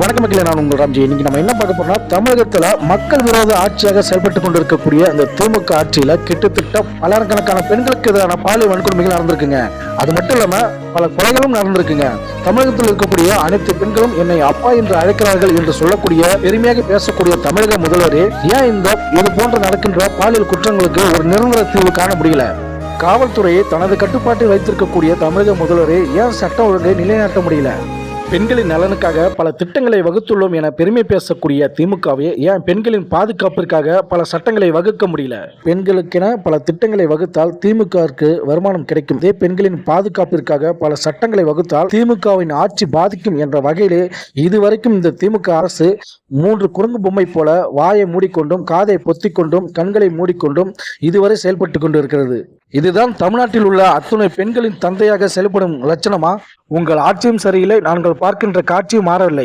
வணக்கம் மக்களே நான் உங்கள் ராம்ஜி. இன்னைக்கு நம்ம என்ன பார்க்க போறோம்னா தமிழகத்தில் மக்கள் விரோத ஆட்சியாக செயல்பட்டு கொண்டிருக்கக்கூடிய அந்த திமுக ஆட்சியில கிட்டத்தட்ட பல்லாயிரக்கணக்கான பெண்களுக்கு எதிரான பாலியல் வன்கொடுமைகள் நடந்திருக்குங்க. அது மட்டும் இல்லாம பல கொலைகளும் நடந்திருக்குங்க. தமிழகத்தில் இருக்கக்கூடிய அனைத்து பெண்களும் என்னை அப்பா என்று அழைக்கிறார்கள் என்று சொல்லக்கூடிய பெருமையாக பேசக்கூடிய தமிழக முதல்வரே ஏன் இந்த இது போன்ற நடக்கின்ற பாலியல் குற்றங்களுக்கு ஒரு நிரந்தர தீர்வு காண முடியல? காவல்துறையை தனது கட்டுப்பாட்டில் வைத்திருக்கக்கூடிய தமிழக முதல்வரே ஏன் சட்டம் ஒழுங்கை நிலைநாட்ட முடியல? பெண்களின் நலனுக்காக பல திட்டங்களை வகுத்துள்ளோம் என பெருமை பேசக்கூடிய திமுகவே ஏன் பெண்களின் பாதுகாப்பிற்காக பல சட்டங்களை வகுக்க முடியல? பெண்களுக்கென பல திட்டங்களை வகுத்தால் திமுகவிற்கு வருமானம் கிடைக்கும். இதே பெண்களின் பாதுகாப்பிற்காக பல சட்டங்களை வகுத்தால் திமுகவின் ஆட்சி பாதிக்கும் என்ற வகையிலே இதுவரைக்கும் இந்த திமுக அரசு மூன்று குரங்கு பொம்மை போல வாயை மூடிக்கொண்டும் காதை பொத்திக்கொண்டும் கண்களை மூடிக்கொண்டும் இதுவரை செயல்பட்டு கொண்டிருக்கிறது. இதுதான் தமிழ்நாட்டில் உள்ள அத்துணை பெண்களின் தந்தையாக செயல்படும் லட்சணமா? உங்கள் ஆட்சியும் சரியில்லை நாங்கள் பார்க்கின்ற காட்சியும் மாறவில்லை.